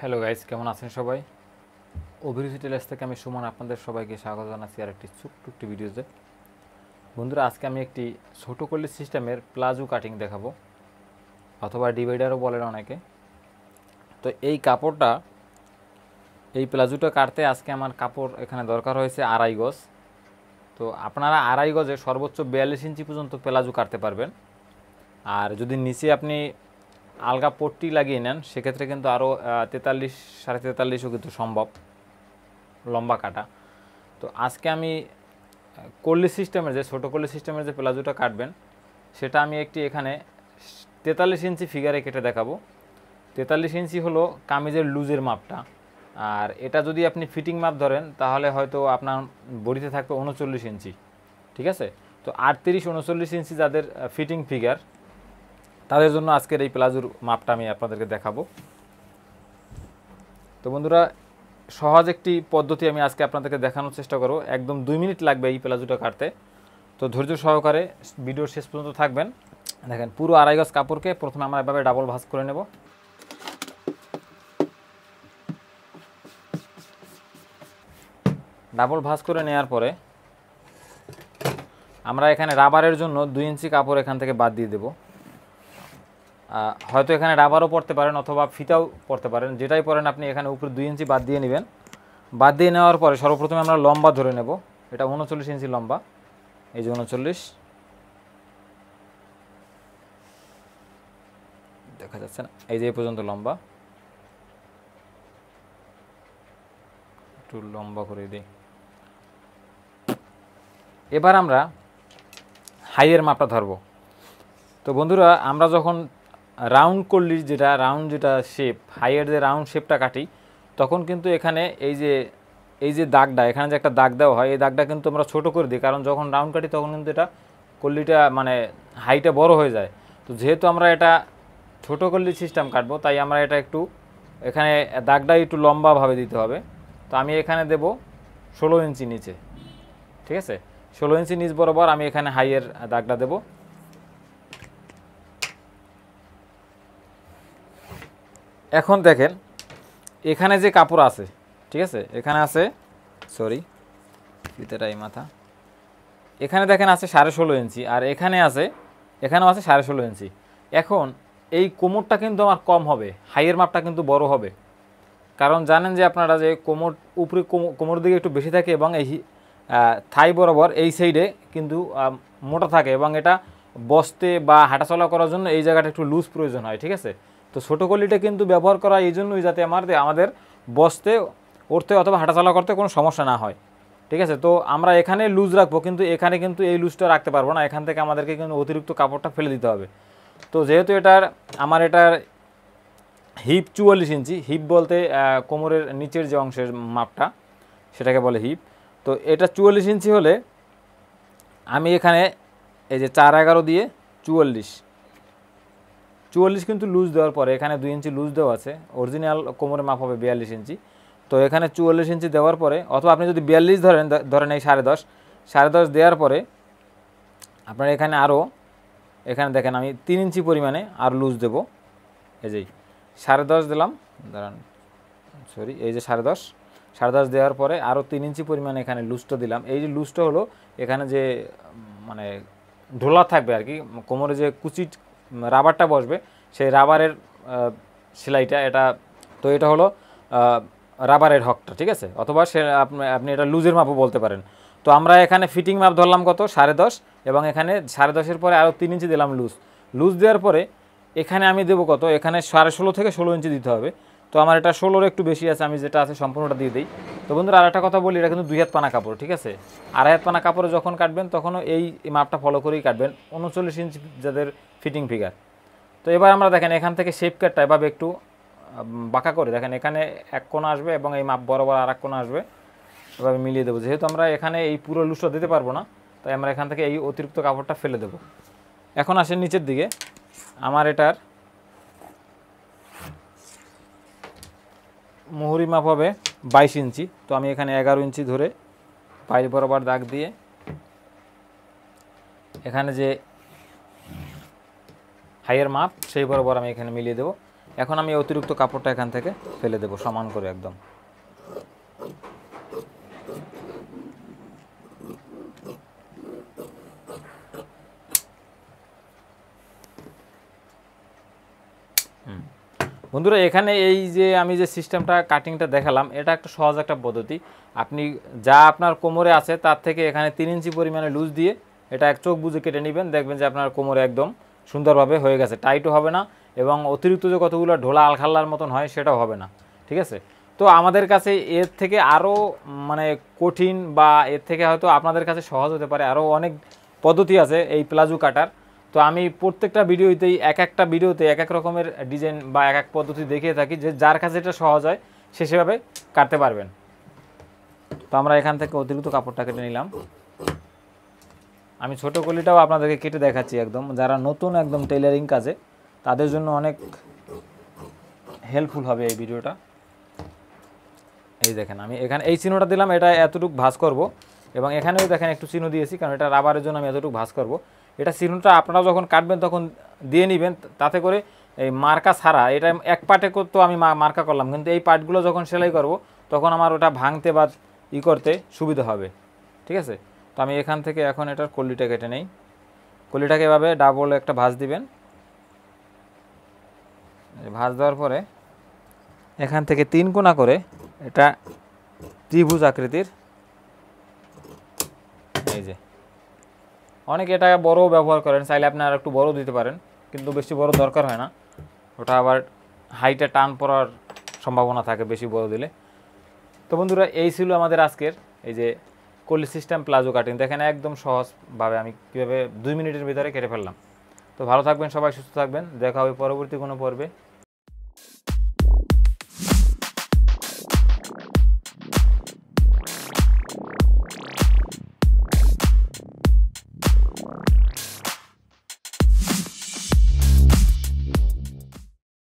Hello guys কেমন আছেন সবাই? অভিরুচি টেলার্স থেকে আমি সুমন আপনাদের সবাইকে স্বাগত জানাচ্ছি আর একটি ছোট্ট একটি ভিডিওতে। বন্ধুরা, আজকে আমি একটি ছোটো কলি সিস্টেমের প্লাজো কাটিং দেখাবো, অথবা ডিভাইডারও বলেন অনেকে। তো এই কাপড়টা, এই প্লাজোটা কাটতে আজকে আমার কাপড় এখানে দরকার হয়েছে আড়াই গজ। তো আপনারা আড়াই গজে সর্বোচ্চ বিয়াল্লিশ ইঞ্চি পর্যন্ত প্লাজো কাটতে পারবেন। আর যদি নিচে আপনি আলগা পট্টি লাগিয়ে নেন, সেক্ষেত্রে কিন্তু আরও তেতাল্লিশ, সাড়ে তেতাল্লিশও কিন্তু সম্ভব, লম্বা কাটা। তো আজকে আমি কল্লি সিস্টেমের যে, ছোটো কল্লি সিস্টেমের যে প্লাজোটা কাটবেন, সেটা আমি একটি এখানে তেতাল্লিশ ইঞ্চি ফিগারে কেটে দেখাবো। তেতাল্লিশ ইঞ্চি হলো কামিজের লুজের মাপটা। আর এটা যদি আপনি ফিটিং মাপ ধরেন, তাহলে হয়তো আপনার বডিতে থাকবে উনচল্লিশ ইঞ্চি, ঠিক আছে? তো আটত্রিশ উনচল্লিশ ইঞ্চি যাদের ফিটিং ফিগার তাদের জন্য আজকের এই প্লাজোর মাপটা আমি আপনাদেরকে দেখাবো। তো বন্ধুরা, সহজ একটি পদ্ধতি আমি আজকে আপনাদেরকে দেখানোর চেষ্টা করব। একদম দুই মিনিট লাগবে এই প্লাজোটা কাটতে। তো ধৈর্য সহকারে ভিডিওর শেষ পর্যন্ত থাকবেন। দেখেন, পুরো আড়াই গজ কাপড়কে প্রথমে আমরা এভাবে ডাবল ভাঁজ করে নেব। ডাবল ভাঁজ করে নেওয়ার পরে আমরা এখানে রাবারের জন্য দুই ইঞ্চি কাপড় এখান থেকে বাদ দিয়ে দেবো। হয়তো এখানে রাবারও পড়তে পারেন অথবা ফিতাও পড়তে পারেন। যেটাই পরেন আপনি এখানে উপরে দুই ইঞ্চি বাদ দিয়ে নেবেন। বাদ দিয়ে নেওয়ার পরে সর্বপ্রথমে আমরা লম্বা ধরে নেব। এটা উনচল্লিশ ইঞ্চি লম্বা। এই যে উনচল্লিশ। দেখা যাচ্ছে না। এই যে পর্যন্ত লম্বা। একটু লম্বা করে দিই। এবার আমরা হাইয়ের মাপটা ধরবো। তো বন্ধুরা, আমরা যখন রাউন্ড করলি যেটা রাউন্ড যেটা শেপ হাইয়ের যে রাউন্ড শেপটা কাটি, তখন কিন্তু এখানে এই যে এই যে দাগটা, এখানে যে একটা দাগ দেওয়া হয়, এই দাগটা কিন্তু আমরা ছোট করে দিই, কারণ যখন রাউন্ড কাটি তখন কিন্তু এটা কল্লিটা মানে হাইটা বড় হয়ে যায়। তো যেহেতু আমরা এটা ছোট কল্লি সিস্টেম কাটবো, তাই আমরা এটা একটু এখানে দাগটা একটু লম্বাভাবে দিতে হবে। তো আমি এখানে দেব ষোলো ইঞ্চি নিচে, ঠিক আছে? ষোলো ইঞ্চি নিচ বরাবর আমি এখানে হাইয়ের দাগটা দেবো। এখন দেখেন, এখানে যে কাপড় আছে, ঠিক আছে? এখানে আছে সরি ফিতেটাই মাথা। এখানে দেখেন আছে সাড়ে ষোলো ইঞ্চি, আর এখানে আছে, এখানেও আছে সাড়ে ষোলো ইঞ্চি। এখন এই কোমরটা কিন্তু আমার কম হবে, হাইয়ের মাপটা কিন্তু বড় হবে। কারণ জানেন যে আপনারা যে কোমর, উপরে কোমর দিকে একটু বেশি থাকে এবং এই থাই বরাবর এই সাইডে কিন্তু মোটা থাকে এবং এটা বসতে বা হাঁটাচলা করার জন্য এই জায়গাটা একটু লুজ প্রয়োজন হয়, ঠিক আছে? তো ছোটো কলিটা কিন্তু ব্যবহার করা এই জন্যই যাতে আমার আমাদের বসতে, উঠতে অথবা হাঁটাচলা করতে কোনো সমস্যা না হয়। ঠিক আছে? তো আমরা এখানে লুজ রাখব, কিন্তু এখানে কিন্তু এই লুজটা রাখতে পারব না। এখান থেকে আমাদেরকে কিন্তু অতিরিক্ত কাপড়টা ফেলে দিতে হবে। তো যেহেতু এটার, আমার এটার হিপ চুয়াল্লিশ ইঞ্চি হিপ বলতে কোমরের নিচের যে অংশের মাপটা, সেটাকে বলে হিপ তো এটা চুয়াল্লিশ ইঞ্চি হলে আমি এখানে এই যে চার এগারো দিয়ে চুয়াল্লিশ চুয়াল্লিশ কিন্তু লুজ দেওয়ার পরে, এখানে দুই ইঞ্চি লুজ দেওয়া আছে অরিজিনাল কোমরে মাপ হবে বিয়াল্লিশ ইঞ্চি তো এখানে চুয়াল্লিশ ইঞ্চি দেওয়ার পরে, অথবা আপনি যদি বিয়াল্লিশ ধরেন ধরেন এই সাড়ে দশ সাড়ে দশ দেওয়ার পরে, আপনার এখানে আরও এখানে দেখেন আমি তিন ইঞ্চি পরিমাণে আর লুজ দেব। এই যে, সাড়ে দশ দিলাম, দাঁড়ান সরি এই যে সাড়ে দশ সাড়ে দশ দেওয়ার পরে আরও তিন ইঞ্চি পরিমাণে এখানে লুজটা দিলাম। এই যে লুজটা হলো, এখানে যে মানে ঢোলা থাকবে আর কি, কোমরে যে কুচি রাবারটা বসবে। সেই রাবারের সেলাইটা, এটা, তো এটা হলো রাবারের হকটা, ঠিক আছে? অথবা সে, আপনি এটা লুজের মাপও বলতে পারেন। তো আমরা এখানে ফিটিং মাপ ধরলাম কত? সাড়ে দশ। এবং এখানে সাড়ে দশের পরে আরও তিন ইঞ্চি দিলাম লুজ। লুজ দেওয়ার পরে এখানে আমি দেবো কত? এখানে সাড়ে ষোলো থেকে ষোলো ইঞ্চি দিতে হবে। তো আমার এটা ষোলোর একটু বেশি আছে, আমি যেটা আছে সম্পূর্ণটা দিয়ে দিই। তো বন্ধুরা আর একটা কথা বলি, এটা কিন্তু দুই হাত পানা কাপড়, ঠিক আছে? আড়াই হাত পানা কাপড়ে যখন কাটবেন, তখনও এই মাপটা ফলো করেই কাটবেন, উনচল্লিশ ইঞ্চি যাদের ফিটিং ফিগার তো এবার আমরা দেখেন, এখান থেকে শেপ কাটটা এভাবে একটু বাঁকা করে, দেখেন, এখানে এক কোণা আসবে এবং এই মাপ বরাবর আর এক কোণা আসবে। এভাবে মিলিয়ে দেবো, যেহেতু আমরা এখানে এই পুরো লুসটা দিতে পারব না, তাই আমরা এখান থেকে এই অতিরিক্ত কাপড়টা ফেলে দেবো। এখন আসেন নিচের দিকে, আমার এটার মুহুরি মাপ হবে বাইশ ইঞ্চি। তো আমি এখানে এগারো ইঞ্চি ধরে পায়ের বরাবর দাগ দিয়ে এখানে যে হাইয়ের মাপ, সেই বরাবর আমি এখানে মিলিয়ে দেবো। এখন আমি অতিরিক্ত কাপড়টা এখান থেকে ফেলে দেবো সমান করে একদম। হুম। বন্ধুরা, এখানে এই যে আমি যে সিস্টেমটা কাটিংটা দেখালাম, এটা একটা সহজ একটা পদ্ধতি। আপনি যা আপনার কোমরে আছে, তার থেকে এখানে তিন ইঞ্চি পরিমাণে লুজ দিয়ে এটা এক চোখ বুঝে কেটে নেবেন। দেখবেন যে আপনার কোমরে একদম সুন্দরভাবে হয়ে গেছে টাইটও হবে না এবং অতিরিক্ত যে কতগুলো ঢোলা আলখাল্লার মতন হয়, সেটাও হবে না। ঠিক আছে? তো আমাদের কাছে এর থেকে আরও মানে কঠিন বা এর থেকে হয়তো আপনাদের কাছে সহজ হতে পারে। আরও অনেক পদ্ধতি আছে এই প্লাজো কাটার। তো আমি প্রত্যেকটা ভিডিওতেই এক একটা ভিডিওতে এক এক রকমের ডিজাইন বা এক এক পদ্ধতি দেখিয়ে থাকি যে যার কাছে এটা সহজ হয়, সে সেভাবে কাটতে পারবেন। তো আমরা এখান থেকে অতিরিক্ত কাপড়টা কেটে নিলাম। আমি ছোট কলিটাও আপনাদেরকে কেটে দেখাচ্ছি একদম। যারা নতুন একদম টেলারিং কাজে, তাদের জন্য অনেক হেল্পফুল হবে এই ভিডিওটা। এই দেখেন, আমি এখানে এই চিহ্নটা দিলাম, এটা এতটুকু ভাঁজ করব। এবং এখানেও দেখেন একটু চিহ্ন দিয়েছি, কারণ এটা রাবারের জন্য আমি এতটুকু ভাঁজ করব। এটা চিহ্নটা আপনারা যখন কাটবেন তখন দিয়ে নেবেন, তাতে করে এই মার্কা ছাড়া। এটা এক পার্টে তো আমি মার্কা করলাম, কিন্তু এই পার্টগুলো যখন সেলাই করব, তখন আমার ওটা ভাঙতে বা ই করতে সুবিধা হবে। ঠিক আছে? তো আমি এখান থেকে এখন এটার কলিটা কেটে নেই। কলিটাকে এভাবে ডাবল একটা ভাঁজ দিবেন। ভাঁজ দেওয়ার পরে এখান থেকে তিন কোণা করে এটা ত্রিভুজ আকৃতির, এই যে অনেকে এটা বড় ব্যবহার করেন, চাইলে আপনি আর একটু বড় দিতে পারেন, কিন্তু বেশি বড় দরকার হয় না। ওটা আবার হাইটে টান পড়ার সম্ভাবনা থাকে বেশি বড় দিলে। তো বন্ধুরা, এই ছিল আমাদের আজকের এই যে কলি সিস্টেম প্লাজো কাটিং। দেখেন একদম সহজভাবে আমি কীভাবে দুই মিনিটের ভিতরে কেটে ফেললাম। তো ভালো থাকবেন সবাই, সুস্থ থাকবেন। দেখা হবে পরবর্তী কোনো পর্বে।